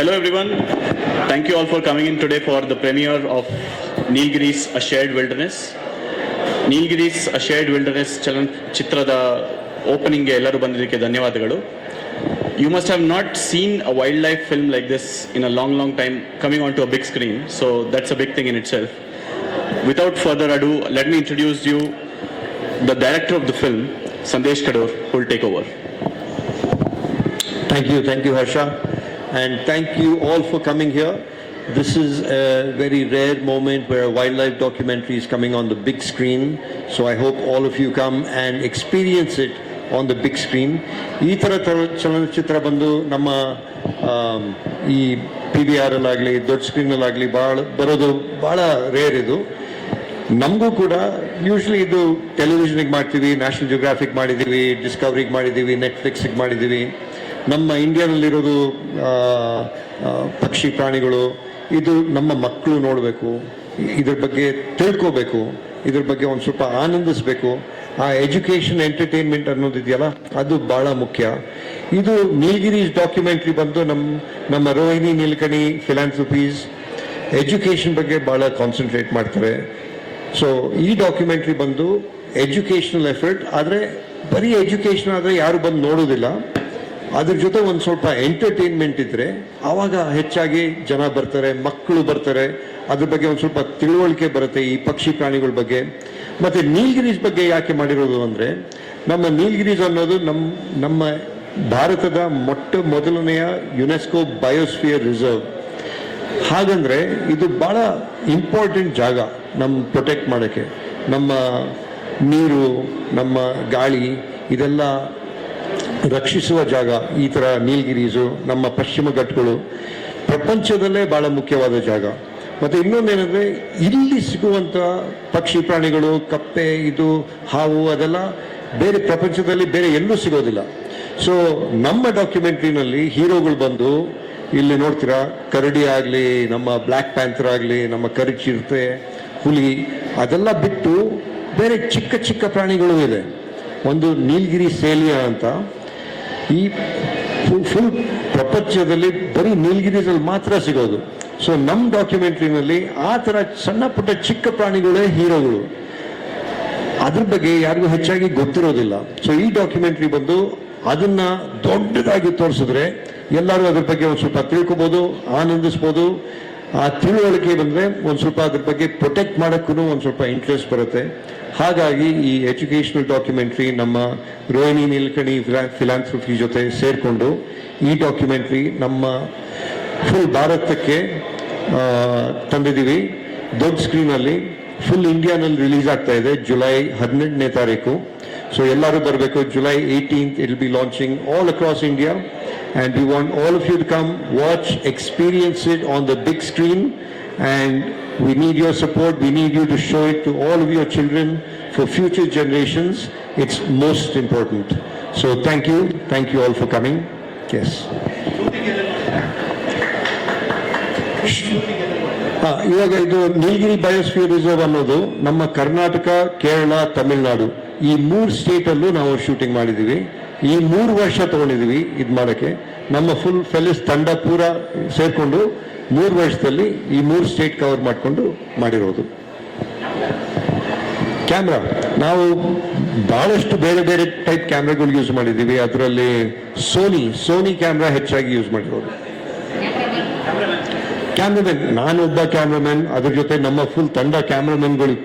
Hello, everyone. Thank you all for coming in today for the premiere of Nilgiri's A Shared Wilderness. Nilgiri's a shared wilderness ಚಲನಚಿತ್ರದ ಓಪನಿಂಗ್ಗೆ ಎಲ್ಲರೂ ಬಂದಿದ್ದಕ್ಕೆ ಧನ್ಯವಾದಗಳು you must have not seen a wildlife film like this in a long long time coming on to a big screen so that's a big thing in itself without further ado let me introduce you the director of the film Sandesh Kadur will take over Thank you, thank you, Harsha. And thank you all for coming here. This is a very rare moment where a wildlife documentary is coming on the big screen. So I hope all of you come and experience it on the big screen. ಈ ಥರ ತರ ಚಲನಚಿತ್ರ ಬಂದು ನಮ್ಮ ಈ P we are ಅಲ್ಲಾಗಲಿ ದೊಡ್ಡ ಸ್ಕ್ರೀನಲ್ಲಾಗಲಿ ಭಾಳ ಬರೋದು ಭಾಳ ರೇರ್ ಇದು ನಮಗೂ ಕೂಡ ಯೂಶ್ವಲಿ ಇದು ಟೆಲಿವಿಷನಿಗೆ ಮಾಡ್ತೀವಿ ನ್ಯಾಷನಲ್ ಜಿಯೋಗ್ರಾಫಿಕ್ ಮಾಡಿದ್ದೀವಿ ಡಿಸ್ಕವರಿಗೆ ಮಾಡಿದ್ದೀವಿ ನೆಟ್ಫ್ಲಿಕ್ಸಿಗೆ ಮಾಡಿದ್ದೀವಿ ನಮ್ಮ ಇಂಡಿಯಾನಲ್ಲಿರೋದು ಪಕ್ಷಿ ಪ್ರಾಣಿಗಳು, ಇದು ನಮ್ಮ ಮಕ್ಕಳು ನೋಡಬೇಕು. ಇದ್ರ ಬಗ್ಗೆ ತಿಳ್ಕೋಬೇಕು. ಇದ್ರ ಬಗ್ಗೆ ಒಂದು ಸ್ವಲ್ಪ ಆನಂದಿಸ್ಬೇಕು. ಆ ಎಜುಕೇಷನ್, ಎಂಟರ್ಟೈನ್ಮೆಂಟ್ ಅನ್ನೋದಿದೆಯಲ್ಲ ಅದು ಬಹಳ ಮುಖ್ಯ. ಇದು ನೀಲಗಿರೀಸ್ ಡಾಕ್ಯುಮೆಂಟ್ರಿ ಬಂದು ನಮ್ಮ ನಮ್ಮ ರೋಹಿಣಿ ನೀಲ್ಕಣಿ ಫಿಲಾನ್ಸಫೀಸ್ ಎಜುಕೇಷನ್ ಬಗ್ಗೆ ಭಾಳ ಕಾನ್ಸಂಟ್ರೇಟ್ ಮಾಡ್ತಾರೆ ಸೊ ಈ ಡಾಕ್ಯುಮೆಂಟ್ರಿ ಬಂದು ಎಜುಕೇಷನಲ್ ಎಫರ್ಟ್, ಆದರೆ ಬರೀ ಎಜುಕೇಷನ್ ಆದರೆ ಯಾರು ಬಂದು ನೋಡೋದಿಲ್ಲ. ಅದ್ರ ಜೊತೆ ಒಂದು ಸ್ವಲ್ಪ ಎಂಟರ್ಟೈನ್ಮೆಂಟ್ ಇದ್ರೆ ಆವಾಗ ಹೆಚ್ಚಾಗಿ ಜನ ಬರ್ತಾರೆ, ಮಕ್ಕಳು ಬರ್ತಾರೆ. ಅದ್ರ ಬಗ್ಗೆ ಒಂದು ಸ್ವಲ್ಪ ತಿಳುವಳಿಕೆ ಬರುತ್ತೆ ಈ ಪಕ್ಷಿ ಪ್ರಾಣಿಗಳ ಬಗ್ಗೆ. ಮತ್ತೆ ನೀಲ್ಗಿರೀಸ್ ಬಗ್ಗೆ ಯಾಕೆ ಮಾಡಿರೋದು ಅಂದ್ರೆ, ನಮ್ಮ ನೀಲ್ಗಿರೀಸ್ ಅನ್ನೋದು ನಮ್ಮ ನಮ್ಮ ಭಾರತದ ಮೊಟ್ಟ ಮೊದಲನೆಯ ಯುನೆಸ್ಕೋ ಬಯೋಸ್ಫಿಯರ್ ರಿಸರ್ವ್. ಹಾಗಂದ್ರೆ ಇದು ಬಹಳ ಇಂಪಾರ್ಟೆಂಟ್ ಜಾಗ ನಮ್ಮ ಪ್ರೊಟೆಕ್ಟ್ ಮಾಡೋಕ್ಕೆ. ನಮ್ಮ ನೀರು, ನಮ್ಮ ಗಾಳಿ, ಇದೆಲ್ಲ ರಕ್ಷಿಸುವ ಜಾಗ ಈ ಥರ ನೀಲಗಿರೀಸು, ನಮ್ಮ ಪಶ್ಚಿಮ ಘಟ್ಟಗಳು. ಪ್ರಪಂಚದಲ್ಲೇ ಭಾಳ ಮುಖ್ಯವಾದ ಜಾಗ. ಮತ್ತು ಇನ್ನೊಂದೇನೆಂದರೆ, ಇಲ್ಲಿ ಸಿಗುವಂಥ ಪಕ್ಷಿ ಪ್ರಾಣಿಗಳು, ಕಪ್ಪೆ, ಇದು, ಹಾವು, ಅದೆಲ್ಲ ಬೇರೆ ಪ್ರಪಂಚದಲ್ಲಿ ಬೇರೆ ಎಲ್ಲೂ ಸಿಗೋದಿಲ್ಲ. ಸೊ ನಮ್ಮ ಡಾಕ್ಯುಮೆಂಟ್ರಿನಲ್ಲಿ ಹೀರೋಗಳು ಬಂದು, ಇಲ್ಲಿ ನೋಡ್ತೀರಾ, ಕರಡಿ ಆಗಲಿ, ನಮ್ಮ ಬ್ಲ್ಯಾಕ್ ಪ್ಯಾಂಥರ್ ಆಗಲಿ, ನಮ್ಮ ಕರಿಚಿರತೆ, ಹುಲಿ, ಅದೆಲ್ಲ ಬಿಟ್ಟು ಬೇರೆ ಚಿಕ್ಕ ಚಿಕ್ಕ ಪ್ರಾಣಿಗಳು ಇದೆ. ಒಂದು ನೀಲಗಿರಿ ಸೇಲಿಯ ಅಂತ. ಈ ಫುಲ್ ಪ್ರಪಂಚದಲ್ಲಿ ಬರೀ ನೀಲಗಿರಿಸಲ್ಲಿ ಮಾತ್ರ ಸಿಗೋದು. ಸೊ ನಮ್ಮ ಡಾಕ್ಯುಮೆಂಟ್ರಿನಲ್ಲಿ ಆ ಥರ ಸಣ್ಣ ಪುಟ್ಟ ಚಿಕ್ಕ ಪ್ರಾಣಿಗಳೇ ಹೀರೋಗಳು. ಅದ್ರ ಬಗ್ಗೆ ಯಾರಿಗೂ ಹೆಚ್ಚಾಗಿ ಗೊತ್ತಿರೋದಿಲ್ಲ. ಸೊ ಈ ಡಾಕ್ಯುಮೆಂಟ್ರಿ ಬಂದು ಅದನ್ನ ದೊಡ್ಡದಾಗಿ ತೋರಿಸಿದ್ರೆ ಎಲ್ಲರೂ ಅದ್ರ ಬಗ್ಗೆ ಒಂದು ಸ್ವಲ್ಪ ತಿಳ್ಕೊಬೋದು, ಆನಂದಿಸ್ಬೋದು. ಆ ತಿಳುವಳಿಕೆ ಬಂದರೆ ಒಂದು ಸ್ವಲ್ಪ ಅದ್ರ ಬಗ್ಗೆ ಪ್ರೊಟೆಕ್ಟ್ ಮಾಡೋಕ್ಕೂ ಒಂದು ಸ್ವಲ್ಪ ಇಂಟ್ರೆಸ್ಟ್ ಬರುತ್ತೆ. ಹಾಗಾಗಿ ಈ ಎಜುಕೇಷನಲ್ ಡಾಕ್ಯುಮೆಂಟ್ರಿ ನಮ್ಮ ರೋಹಿಣಿ ನೀಲ್ಕಣಿ ಫಿಲಾನ್ಥ್ರಫಿ ಜೊತೆ ಸೇರಿಕೊಂಡು ಈ ಡಾಕ್ಯುಮೆಂಟ್ರಿ ನಮ್ಮ ಫುಲ್ ಭಾರತಕ್ಕೆ ತಂದಿದ್ದೀವಿ. ದೊಡ್ಡ ಸ್ಕ್ರೀನಲ್ಲಿ ಫುಲ್ ಇಂಡಿಯಾನಲ್ಲಿ ರಿಲೀಸ್ ಆಗ್ತಾ ಇದೆ ಜುಲೈ ಹದಿನೆಂಟನೇ ತಾರೀಕು. ಸೊ ಎಲ್ಲರೂ ಬರಬೇಕು, July eighteenth it be launching all across India and we want all of you to come watch, experience it on the big screen and we need your support. We need you to show it to all of your children for future generations. It's most important. So thank you. Thank you all for coming. Yes. ಇವಾಗ ಇದು ನೀಲಗಿರಿ biosphere reserve ಅನ್ನೋದು ನಮ್ಮ ಕರ್ನಾಟಕ ಕೇರಳ ತಮಿಳುನಾಡು ಈ ಮೂರು ಸ್ಟೇಟಲ್ಲೂ ನಾವು shooting ಮಾಡಿದ್ದೀವಿ ಈ ಮೂರು ವರ್ಷ ತಗೊಂಡಿದ್ದೀವಿ ಇದು ಮಾಡೋಕ್ಕೆ. ನಮ್ಮ ಫುಲ್ ಫೆಲಿಸ್ ತಂಡ ಪೂರ ಸೇರಿಕೊಂಡು ಮೂರು ವರ್ಷದಲ್ಲಿ ಈ ಮೂರು ಸ್ಟೇಟ್ ಕವರ್ ಮಾಡಿಕೊಂಡು ಮಾಡಿರೋದು. ಕ್ಯಾಮ್ರಾ ನಾವು ಭಾಳಷ್ಟು ಬೇರೆ ಬೇರೆ ಟೈಪ್ ಕ್ಯಾಮ್ರಾಗಳು ಯೂಸ್ ಮಾಡಿದ್ದೀವಿ ಅದರಲ್ಲಿ ಸೋನಿ ಸೋನಿ ಕ್ಯಾಮ್ರಾ ಹೆಚ್ಚಾಗಿ ಯೂಸ್ ಮಾಡಿರೋದು. ಕ್ಯಾಮ್ರಾಮನ್ ಒಬ್ಬ ಕ್ಯಾಮ್ರಾಮನ್ ಅದ್ರ ಜೊತೆ ನಮ್ಮ ಫುಲ್ ತಂಡ ಕ್ಯಾಮ್ರಾಮನ್ಗಳು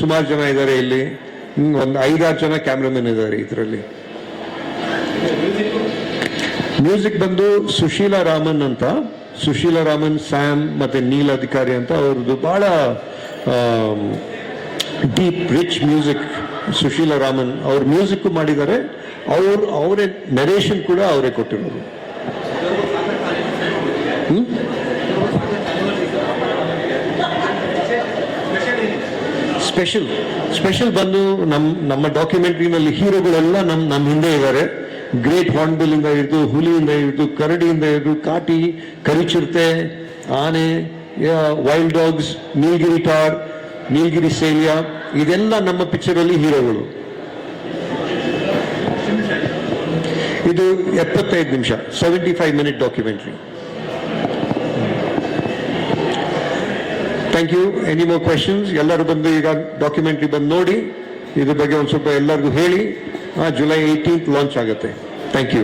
ಸುಮಾರು ಜನ ಇದ್ದಾರೆ ಇಲ್ಲಿ. ಒಂದು ಐದಾರು ಜನ ಕ್ಯಾಮ್ರಾಮನ್ ಇದ್ದಾರೆ ಇದರಲ್ಲಿ. ಮ್ಯೂಸಿಕ್ ಬಂದು ಸುಶೀಲಾ ರಾಮನ್ ಅಂತ. ಸುಶೀಲಾ ರಾಮನ್ ಸ್ಯಾಮ್ ಮತ್ತೆ ನೀಲ್ ಅಧಿಕಾರಿ ಅಂತ. ಅವ್ರದ್ದು ಬಹಳ deep rich music Sushila Raman. ಅವ್ರ ಮ್ಯೂಸಿಕ್ ಮಾಡಿದ್ದಾರೆ. ಅವರು, ಅವರೇ ನರೇಷನ್ ಕೂಡ ಅವರೇ ಕೊಟ್ಟಿರೋದು. ಸ್ಪೆಷಲ್ ಸ್ಪೆಷಲ್ ಬಂದು ನಮ್ಮ ನಮ್ಮ ಡಾಕ್ಯುಮೆಂಟ್ರಿನಲ್ಲಿ ಹೀರೋಗಳೆಲ್ಲ ನಮ್ಮ ನಮ್ಮ ಹಿಂದೆ ಇದ್ದಾರೆ. ಗ್ರೇಟ್ ಹಾರ್ನ್ಬಿಲ್ಲಿಂದ ಹಿಡಿದು, ಹುಲಿಯಿಂದ ಹಿಡಿದು, ಕರಡಿಯಿಂದ ಹಿಡಿದು, ಕಾಟಿ, ಕರಿಚಿರತೆ, ಆನೆ wild dogs Nilgiri tahr Nilgiri ಸೇಲಿಯಾ ಇದೆಲ್ಲ ನಮ್ಮ ಪಿಕ್ಚರಲ್ಲಿ ಹೀರೋಗಳು. ಇದು ಎಪ್ಪತ್ತೈದು ನಿಮಿಷ seventy five minute documentary thank you any more questions ಎಲ್ಲರೂ ಬಂದು ಈಗ ಡಾಕ್ಯುಮೆಂಟ್ರಿ ಬಂದು ನೋಡಿ, ಇದ್ರ ಬಗ್ಗೆ ಒಂದು ಸ್ವಲ್ಪ ಎಲ್ಲರಿಗೂ ಹೇಳಿ. ಜುಲೈ ಏಯ್ಟೀನ್ತ್ ಲಾಂಚ್ ಆಗುತ್ತೆ. Thank you